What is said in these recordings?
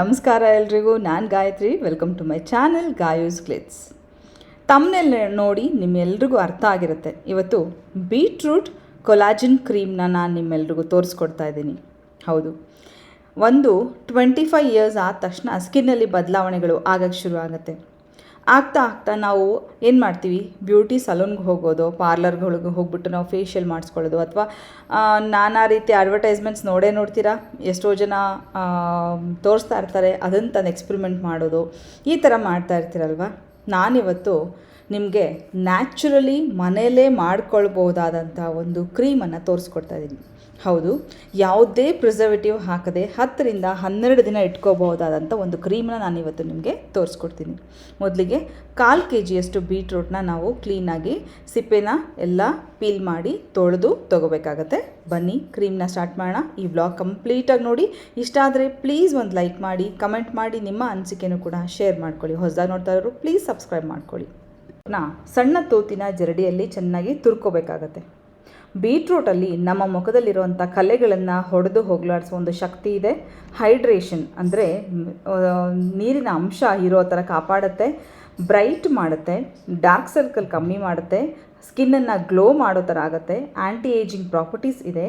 ನಮಸ್ಕಾರ ಎಲ್ರಿಗೂ, ನಾನು Gayatri. Welcome to my channel Gayu's glitz ತಮ್ಮನೆಲ್ಲ ನೋಡಿ ನಿಮ್ಮೆಲ್ರಿಗೂ ಅರ್ಥ ಆಗಿರುತ್ತೆ. ಇವತ್ತು ಬೀಟ್ರೂಟ್ ಕೊಲಾಜಿನ್ ಕ್ರೀಮ್ನ ನಾನು ನಿಮ್ಮೆಲ್ರಿಗೂ ತೋರಿಸ್ಕೊಡ್ತಾ ಇದ್ದೀನಿ. ಹೌದು. ಒಂದು ಟ್ವೆಂಟಿ ಫೈವ್ ಇಯರ್ಸ್ ಆದ ತಕ್ಷಣ ಸ್ಕಿನ್ನಲ್ಲಿ ಬದಲಾವಣೆಗಳು ಆಗೋಕ್ಕೆ ಶುರು ಆಗುತ್ತೆ ಆಗ್ತಾ ಆಗ್ತಾ ನಾವು ಏನು ಮಾಡ್ತೀವಿ? ಬ್ಯೂಟಿ ಸಲೂನ್ಗೆ ಹೋಗೋದು, ಪಾರ್ಲರ್ಗಳಿಗೆ ಹೋಗ್ಬಿಟ್ಟು ನಾವು ಫೇಶಿಯಲ್ ಮಾಡಿಸ್ಕೊಳ್ಳೋದು ಅಥವಾ ನಾನಾ ರೀತಿ ಅಡ್ವರ್ಟೈಸ್ಮೆಂಟ್ಸ್ ನೋಡೇ ನೋಡ್ತೀರಾ? ಎಷ್ಟೋ ಜನ ತೋರಿಸ್ತಾ ಇರ್ತಾರೆ, ಅದನ್ನು ತಂದು ಎಕ್ಸ್ಪೆರಿಮೆಂಟ್ ಮಾಡೋದು. ಈ ಥರ ಮಾಡ್ತಾ ಇರ್ತೀರಲ್ವ? ನಾನಿವತ್ತು ನಿಮಗೆ ನ್ಯಾಚುರಲಿ ಮನೆಯಲ್ಲೇ ಮಾಡ್ಕೊಳ್ಬೋದಾದಂಥ ಒಂದು ಕ್ರೀಮನ್ನು ತೋರಿಸ್ಕೊಡ್ತಾ ಇದ್ದೀನಿ. ಹೌದು. ಯಾವುದೇ ಪ್ರಿಸರ್ವೇಟಿವ್ ಹಾಕದೆ ಹತ್ತರಿಂದ ಹನ್ನೆರಡು ದಿನ ಇಟ್ಕೋಬಹುದಾದಂಥ ಒಂದು ಕ್ರೀಮ್ನ ನಾನು ಇವತ್ತು ನಿಮಗೆ ತೋರಿಸ್ಕೊಡ್ತೀನಿ. ಮೊದಲಿಗೆ ಕಾಲು ಕೆ ಜಿಯಷ್ಟು ಬೀಟ್ರೂಟ್ನ ನಾವು ಕ್ಲೀನಾಗಿ ಸಿಪ್ಪೆನ ಎಲ್ಲ ಪೀಲ್ ಮಾಡಿ ತೊಳೆದು ತೊಗೋಬೇಕಾಗತ್ತೆ. ಬನ್ನಿ ಕ್ರೀಮ್ನ ಸ್ಟಾರ್ಟ್ ಮಾಡೋಣ. ಈ ಬ್ಲಾಗ್ ಕಂಪ್ಲೀಟಾಗಿ ನೋಡಿ. ಇಷ್ಟ ಆದರೆ ಪ್ಲೀಸ್ ಒಂದು ಲೈಕ್ ಮಾಡಿ ಕಮೆಂಟ್ ಮಾಡಿ, ನಿಮ್ಮ ಅನಿಸಿಕೆನೂ ಕೂಡ ಶೇರ್ ಮಾಡ್ಕೊಳ್ಳಿ. ಹೊಸದಾಗಿ ನೋಡ್ತಾ ಇರೋರು ಪ್ಲೀಸ್ ಸಬ್ಸ್ಕ್ರೈಬ್ ಮಾಡ್ಕೊಳ್ಳಿ. ನಾ ಸಣ್ಣ ತೂತಿನ ಜರಡಿಯಲ್ಲಿ ಚೆನ್ನಾಗಿ ತುರ್ಕೋಬೇಕಾಗತ್ತೆ. ಬೀಟ್ರೂಟಲ್ಲಿ ನಮ್ಮ ಮುಖದಲ್ಲಿರುವಂಥ ಕಲೆಗಳನ್ನು ಹೊಡೆದು ಹೋಗಲಾಡಿಸೋ ಒಂದು ಶಕ್ತಿ ಇದೆ. ಹೈಡ್ರೇಷನ್ ಅಂದರೆ ನೀರಿನ ಅಂಶ ಇರೋ ಥರ ಕಾಪಾಡುತ್ತೆ ಬ್ರೈಟ್ ಮಾಡುತ್ತೆ ಡಾರ್ಕ್ ಸರ್ಕಲ್ ಕಮ್ಮಿ ಮಾಡುತ್ತೆ ಸ್ಕಿನ್ನನ್ನು ಗ್ಲೋ ಮಾಡೋ ಥರ ಆಗುತ್ತೆ ಆ್ಯಂಟಿ ಏಜಿಂಗ್ ಪ್ರಾಪರ್ಟೀಸ್ ಇದೆ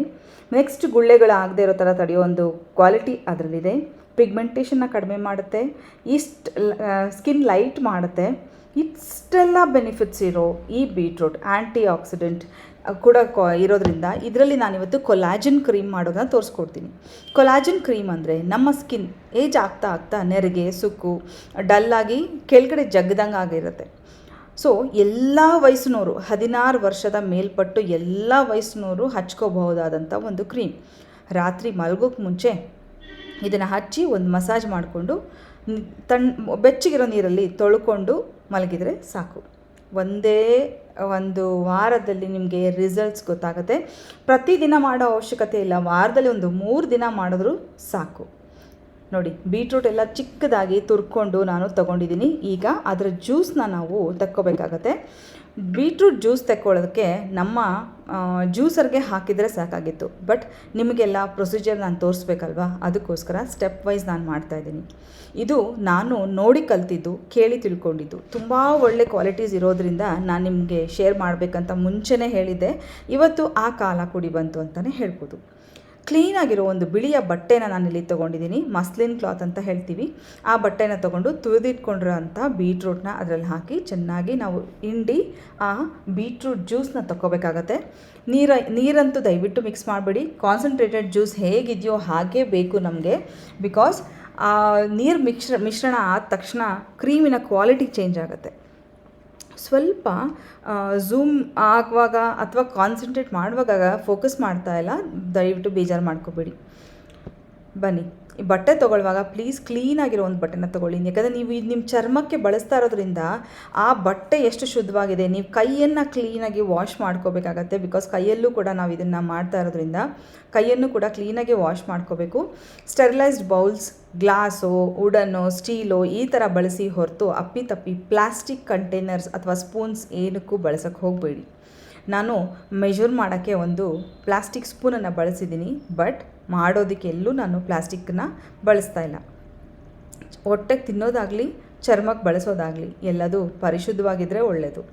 ನೆಕ್ಸ್ಟ್ ಗುಳ್ಳೆಗಳಾಗದೇ ಇರೋ ಥರ ತಡೆಯೋ ಒಂದು ಕ್ವಾಲಿಟಿ ಅದರಲ್ಲಿದೆ. ಪಿಗ್ಮೆಂಟೇಷನ್ನ ಕಡಿಮೆ ಮಾಡುತ್ತೆ ಇಷ್ಟು ಸ್ಕಿನ್ ಲೈಟ್ ಮಾಡುತ್ತೆ. ಇಷ್ಟೆಲ್ಲ ಬೆನಿಫಿಟ್ಸ್ ಇರೋ ಈ ಬೀಟ್ರೂಟ್ ಆ್ಯಂಟಿ ಆಕ್ಸಿಡೆಂಟ್ ಕೂಡ ಕೊ ಇರೋದ್ರಿಂದ ಇದರಲ್ಲಿ ನಾನಿವತ್ತು ಕೊಲಾಜಿನ್ ಕ್ರೀಮ್ ಮಾಡೋದನ್ನ ತೋರಿಸ್ಕೊಡ್ತೀನಿ. ಕೊಲಾಜಿನ್ ಕ್ರೀಮ್ ಅಂದರೆ ನಮ್ಮ ಸ್ಕಿನ್ ಏಜ್ ಆಗ್ತಾ ಆಗ್ತಾ ನೆರಿಗೆ, ಸುಕ್ಕು, ಡಲ್ಲಾಗಿ ಕೆಳಗಡೆ ಜಗ್ದಂಗೆ ಆಗಿರುತ್ತೆ. ಸೊ ಎಲ್ಲ ವಯಸ್ಸಿನವರು ಹದಿನಾರು ವರ್ಷದ ಮೇಲ್ಪಟ್ಟು ಎಲ್ಲ ವಯಸ್ಸಿನವರು ಹಚ್ಕೋಬಹುದಾದಂಥ ಒಂದು ಕ್ರೀಮ್ ರಾತ್ರಿ ಮಲಗೋಕ್ಕೆ ಮುಂಚೆ ಇದನ್ನು ಹಚ್ಚಿ ಒಂದು ಮಸಾಜ್ ಮಾಡಿಕೊಂಡು ತಣ್ಣ ಬೆಚ್ಚಗಿರೋ ನೀರಲ್ಲಿ ತೊಳ್ಕೊಂಡು ಮಲಗಿದರೆ ಸಾಕು. ಒಂದೇ ಒಂದು ವಾರದಲ್ಲಿ ನಿಮಗೆ ರಿಸಲ್ಟ್ಸ್ ಗೊತ್ತಾಗುತ್ತೆ. ಪ್ರತಿದಿನ ಮಾಡೋ ಅವಶ್ಯಕತೆ ಇಲ್ಲ. ವಾರದಲ್ಲಿ ಒಂದು ಮೂರು ದಿನ ಮಾಡಿದ್ರೂ ಸಾಕು. ನೋಡಿ ಬೀಟ್ರೂಟ್ ಎಲ್ಲ ಚಿಕ್ಕದಾಗಿ ತುರ್ಕೊಂಡು ನಾನು ತಗೊಂಡಿದ್ದೀನಿ. ಈಗ ಅದರ ಜ್ಯೂಸನ್ನ ನಾವು ತಕ್ಕೋಬೇಕಾಗತ್ತೆ. ಬೀಟ್ರೂಟ್ ಜ್ಯೂಸ್ ತಕ್ಕೊಳ್ಳೋದಕ್ಕೆ ನಮ್ಮ ಜ್ಯೂಸರ್ಗೆ ಹಾಕಿದರೆ ಸಾಕಾಗಿತ್ತು. ಬಟ್ ನಿಮಗೆಲ್ಲ ಪ್ರೊಸೀಜರ್ ನಾನು ತೋರಿಸ್ಬೇಕಲ್ವಾ? ಅದಕ್ಕೋಸ್ಕರ ಸ್ಟೆಪ್ ವೈಸ್ ನಾನು ಮಾಡ್ತಾ ಇದ್ದೀನಿ. ಇದು ನಾನು ನೋಡಿ ಕಲ್ತಿದ್ದು, ಕೇಳಿ ತಿಳ್ಕೊಂಡಿದ್ದು. ತುಂಬ ಒಳ್ಳೆ ಕ್ವಾಲಿಟೀಸ್ ಇರೋದ್ರಿಂದ ನಾನು ನಿಮಗೆ ಶೇರ್ ಮಾಡಬೇಕಂತ ಮುಂಚೆನೇ ಹೇಳಿದ್ದೆ. ಇವತ್ತು ಆ ಕಾಲ ಕೂಡಿ ಬಂತು ಅಂತಲೇ ಹೇಳ್ಬೋದು. ಕ್ಲೀನಾಗಿರೋ ಒಂದು ಬಿಳಿಯ ಬಟ್ಟೆನ ಇಲ್ಲಿ ತೊಗೊಂಡಿದ್ದೀನಿ ಮಸ್ಲಿನ್ ಕ್ಲಾತ್ ಅಂತ ಹೇಳ್ತೀವಿ. ಆ ಬಟ್ಟೆನ ತೊಗೊಂಡು ತುಳಿದಿಟ್ಕೊಂಡಿರೋ ಅಂಥ ಬೀಟ್ರೂಟ್ನ ಅದರಲ್ಲಿ ಹಾಕಿ ಚೆನ್ನಾಗಿ ನಾವು ಹಿಂಡಿ ಆ ಬೀಟ್ರೂಟ್ ಜ್ಯೂಸ್ನ ತಗೋಬೇಕಾಗತ್ತೆ ನೀರ, ನೀರಂತೂ ದಯವಿಟ್ಟು ಮಿಕ್ಸ್ ಮಾಡಬೇಡಿ. ಕಾನ್ಸಂಟ್ರೇಟೆಡ್ ಜ್ಯೂಸ್ ಹೇಗಿದೆಯೋ ಹಾಗೇ ಬೇಕು ನಮಗೆ. ಬಿಕಾಸ್ ನೀರು ಮಿಶ್ರ, ಮಿಶ್ರಣ ಆದ ತಕ್ಷಣ ಕ್ರೀಮಿನ ಕ್ವಾಲಿಟಿ ಚೇಂಜ್ ಆಗುತ್ತೆ. ಸ್ವಲ್ಪ ಝೂಮ್ ಆಗುವಾಗ ಅಥವಾ ಕಾನ್ಸಂಟ್ರೇಟ್ ಮಾಡುವಾಗ ಫೋಕಸ್ ಮಾಡ್ತಾ ಇಲ್ಲ. ದಯವಿಟ್ಟು ಬೇಜಾರು ಮಾಡ್ಕೋಬೇಡಿ. ಬನ್ನಿ. ಬಟ್ಟೆ ತೊಗೊಳ್ಳುವಾಗ ಪ್ಲೀಸ್ ಕ್ಲೀನಾಗಿರೋ ಒಂದು ಬಟ್ಟೆನ ತೊಗೊಳ್ಳಿ. ಯಾಕಂದರೆ ನೀವು ಇದು ನಿಮ್ಮ ಚರ್ಮಕ್ಕೆ ಬಳಸ್ತಾ ಇರೋದ್ರಿಂದ ಆ ಬಟ್ಟೆ ಎಷ್ಟು ಶುದ್ಧವಾಗಿದೆ, ನೀವು ಕೈಯನ್ನು ಕ್ಲೀನಾಗಿ ವಾಶ್ ಮಾಡ್ಕೋಬೇಕಾಗತ್ತೆ ಬಿಕಾಸ್ ಕೈಯಲ್ಲೂ ಕೂಡ ನಾವು ಇದನ್ನು ಮಾಡ್ತಾ ಇರೋದ್ರಿಂದ ಕೈಯನ್ನು ಕೂಡ ಕ್ಲೀನಾಗಿ ವಾಶ್ ಮಾಡ್ಕೋಬೇಕು. Sterilised bowls glass wooden steel ಈ ಥರ ಬಳಸಿ ಹೊರತು ಅಪ್ಪಿ ತಪ್ಪಿ ಪ್ಲಾಸ್ಟಿಕ್ ಕಂಟೈನರ್ಸ್ ಅಥವಾ ಸ್ಪೂನ್ಸ್ ಏನಕ್ಕೂ ಬಳಸೋಕ್ಕೆ ಹೋಗಬೇಡಿ. ನಾನು ಮೆಜರ್ ಮಾಡೋಕ್ಕೆ ಒಂದು ಪ್ಲಾಸ್ಟಿಕ್ ಸ್ಪೂನನ್ನು ಬಳಸಿದ್ದೀನಿ ಬಟ್ ಮಾಡೋದಕ್ಕೆ ಎಲ್ಲೂ ನಾನು ಪ್ಲಾಸ್ಟಿಕ್ಕನ್ನ ಬಳಸ್ತಾ ಇಲ್ಲ. ಹೊಟ್ಟೆಗೆ ತಿನ್ನೋದಾಗಲಿ ಚರ್ಮಕ್ಕೆ ಬಳಸೋದಾಗಲಿ ಎಲ್ಲದು ಪರಿಶುದ್ಧವಾಗಿದ್ದರೆ ಒಳ್ಳೆಯದು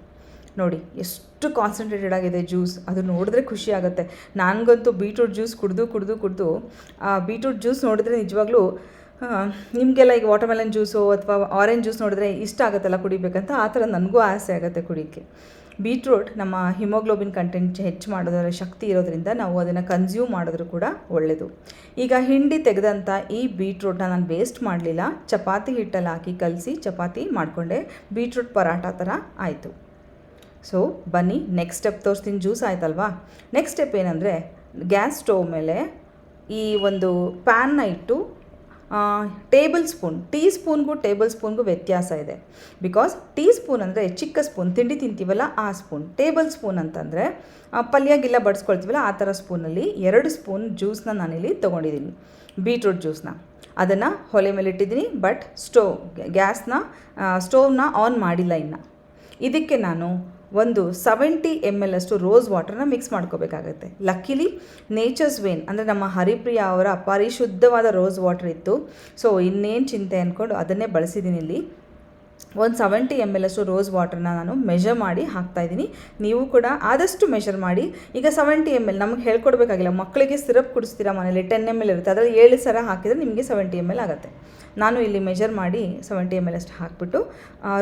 ನೋಡಿ, ಎಷ್ಟು ಕಾನ್ಸಂಟ್ರೇಟೆಡ್ ಆಗಿದೆ ಜ್ಯೂಸ್. ಅದು ನೋಡಿದ್ರೆ ಖುಷಿ ಆಗುತ್ತೆ. ನನಗಂತೂ ಬೀಟ್ರೂಟ್ ಜ್ಯೂಸ್ ಕುಡಿದು ಕುಡಿದು ಕುಡಿದು ಬೀಟ್ರೂಟ್ ಜ್ಯೂಸ್ ನೋಡಿದ್ರೆ ನಿಜವಾಗ್ಲೂ ನಿಮಗೆಲ್ಲ ಈಗ ವಾಟರ್ಮೆಲನ್ ಜ್ಯೂಸು ಅಥವಾ ಆರೆಂಜ್ ಜ್ಯೂಸ್ ನೋಡಿದ್ರೆ ಇಷ್ಟ ಆಗುತ್ತಲ್ಲ ಕುಡಿಬೇಕಂತ? ಆ ಥರ ನನಗೂ ಆಸೆ ಆಗುತ್ತೆ ಕುಡಿಯೋಕ್ಕೆ ಬೀಟ್ರೂಟ್ ನಮ್ಮ ಹಿಮೋಗ್ಲೋಬಿನ್ ಕಂಟೆಂಟ್ ಹೆಚ್ಚು ಮಾಡೋದರ ಶಕ್ತಿ ಇರೋದರಿಂದ ನಾವು ಅದನ್ನು ಕನ್ಸ್ಯೂಮ್ ಮಾಡಿದ್ರು ಕೂಡ ಒಳ್ಳೆಯದು ಈಗ ಹಿಂಡಿ ತೆಗೆದಂಥ ಈ ಬೀಟ್ರೂಟ್ನ ನಾನು ವೇಸ್ಟ್ ಮಾಡಲಿಲ್ಲ. ಚಪಾತಿ ಹಿಟ್ಟಲ್ಲಿ ಹಾಕಿ ಕಲಸಿ ಚಪಾತಿ ಮಾಡಿಕೊಂಡೆ. ಬೀಟ್ರೂಟ್ ಪರಾಟ ಥರ ಆಯಿತು. ಸೊ ಬನ್ನಿ ನೆಕ್ಸ್ಟ್ ಸ್ಟೆಪ್ ತೋರಿಸ್ತೀನಿ. ಜ್ಯೂಸ್ ಆಯ್ತಲ್ವಾ? ನೆಕ್ಸ್ಟ್ ಸ್ಟೆಪ್ ಏನಂದರೆ ಗ್ಯಾಸ್ ಸ್ಟೋವ್ ಮೇಲೆ ಈ ಒಂದು ಪ್ಯಾನ್ನ ಇಟ್ಟು ಟೇಬಲ್ ಸ್ಪೂನ್ ಟೀ ಸ್ಪೂನ್ಗೂ ಟೇಬಲ್ ಸ್ಪೂನ್ಗೂ ವ್ಯತ್ಯಾಸ ಇದೆ. ಬಿಕಾಸ್ ಟೀ ಸ್ಪೂನ್ ಅಂದರೆ ಚಿಕ್ಕ ಸ್ಪೂನ್ ತಿಂಡಿ ತಿಂತೀವಲ್ಲ ಆ ಸ್ಪೂನ್ ಟೇಬಲ್ ಸ್ಪೂನ್ ಅಂತಂದರೆ ಪಲ್ಯಗೆಲ್ಲ ಬಡಿಸ್ಕೊಳ್ತೀವಲ್ಲ ಆ ಥರ ಸ್ಪೂನಲ್ಲಿ ಎರಡು ಸ್ಪೂನ್ ಜ್ಯೂಸನ್ನ ನಾನಿಲ್ಲಿ ತೊಗೊಂಡಿದ್ದೀನಿ. ಬೀಟ್ರೂಟ್ ಜ್ಯೂಸ್ನ ಅದನ್ನು ಹೊಲೆ ಮೇಲೆ ಇಟ್ಟಿದ್ದೀನಿ ಬಟ್ ಸ್ಟೋವ್ ಗ್ಯಾಸ್ನ ಸ್ಟೋವ್ನ ಆನ್ ಮಾಡಿಲ್ಲ ಇನ್ನು. ಇದಕ್ಕೆ ನಾನು ಒಂದು ಸೆವೆಂಟಿ ಎಂ ಎಲ್ ಅಷ್ಟು ರೋಸ್ ವಾಟರ್ನ ಮಿಕ್ಸ್ ಮಾಡ್ಕೋಬೇಕಾಗತ್ತೆ. ಲಕ್ಕಿಲಿ ನೇಚರ್ಸ್ ವೇನ್ ಅಂದರೆ ನಮ್ಮ ಹರಿಪ್ರಿಯ ಅವರ ಪರಿಶುದ್ಧವಾದ ರೋಸ್ ವಾಟರ್ ಇತ್ತು. ಸೊ ಇನ್ನೇನು ಚಿಂತೆ ಅಂದ್ಕೊಂಡು ಅದನ್ನೇ ಬಳಸಿದ್ದೀನಿ ಇಲ್ಲಿ. ಒಂದು ಸೆವೆಂಟಿ ಎಂ ಎಲ್ ಅಷ್ಟು ರೋಸ್ ವಾಟರ್ನ ನಾನು ಮೆಷರ್ ಮಾಡಿ ಹಾಕ್ತಾ ಇದ್ದೀನಿ. ನೀವು ಕೂಡ ಆದಷ್ಟು ಮೆಷರ್ ಮಾಡಿ. ಈಗ ಸೆವೆಂಟಿ ಎಂ ಎಲ್ ನಮಗೆ ಹೇಳ್ಕೊಡ್ಬೇಕಾಗಿಲ್ಲ. ಮಕ್ಕಳಿಗೆ ಸಿರಪ್ ಕುಡಿಸ್ತೀರಾ ಮನೇಲಿ? ಟೆನ್ ಎಂ ಎಲ್ ಇರುತ್ತೆ. ಅದರಲ್ಲಿ ಏಳು ಸರ ಹಾಕಿದರೆ ನಿಮಗೆ ಸೆವೆಂಟಿ ಎಂ ಎಲ್ ಆಗುತ್ತೆ. ನಾನು ಇಲ್ಲಿ ಮೆಜರ್ ಮಾಡಿ ಸೆವೆಂಟಿ ಎಂ ಎಲ್ ಅಷ್ಟು ಹಾಕ್ಬಿಟ್ಟು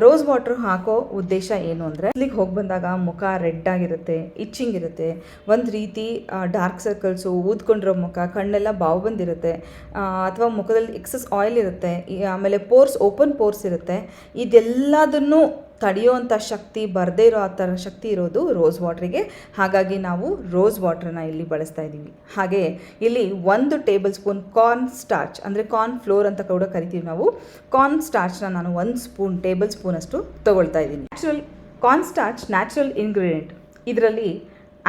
ರೋಸ್ ವಾಟರ್ ಹಾಕೋ ಉದ್ದೇಶ ಏನು ಅಂದರೆ ಇಲ್ಲಿಗೆ ಹೋಗಿ ಬಂದಾಗ ಮುಖ ರೆಡ್ ಆಗಿರುತ್ತೆ ಇಚ್ಚಿಂಗ್ ಇರುತ್ತೆ, ಒಂದು ರೀತಿ ಡಾರ್ಕ್ ಸರ್ಕಲ್ಸು ಊದ್ಕೊಂಡಿರೋ ಮುಖ, ಕಣ್ಣೆಲ್ಲ ಬಾವು ಬಂದಿರುತ್ತೆ ಅಥವಾ ಮುಖದಲ್ಲಿ ಎಕ್ಸಸ್ ಆಯಿಲ್ ಇರುತ್ತೆ ಆಮೇಲೆ ಪೋರ್ಸ್ ಓಪನ್ ಪೋರ್ಸ್ ಇರುತ್ತೆ, ಇದೆಲ್ಲದನ್ನು ತಡೆಯುವಂಥ ಶಕ್ತಿ, ಬರದೇ ಇರೋ ಆ ಥರ ಶಕ್ತಿ ಇರೋದು ರೋಸ್ ವಾಟ್ರಿಗೆ ಹಾಗಾಗಿ ನಾವು ರೋಸ್ ವಾಟ್ರನ್ನ ಇಲ್ಲಿ ಬಳಸ್ತಾ ಇದ್ದೀವಿ. ಹಾಗೆ ಇಲ್ಲಿ ಒಂದು ಟೇಬಲ್ ಸ್ಪೂನ್ ಕಾರ್ನ್ ಸ್ಟಾರ್ಚ್ ಅಂದರೆ ಕಾರ್ನ್ ಫ್ಲೋರ್ ಅಂತ ಕೂಡ ಕರಿತೀವಿ ನಾವು. ಕಾರ್ನ್ ಸ್ಟಾರ್ಚ್ನ ನಾನು ಒಂದು ಸ್ಪೂನ್ ಟೇಬಲ್ ಸ್ಪೂನಷ್ಟು ತೊಗೊಳ್ತಾ ಇದ್ದೀನಿ. Natural corn starch natural ingredient ಇದರಲ್ಲಿ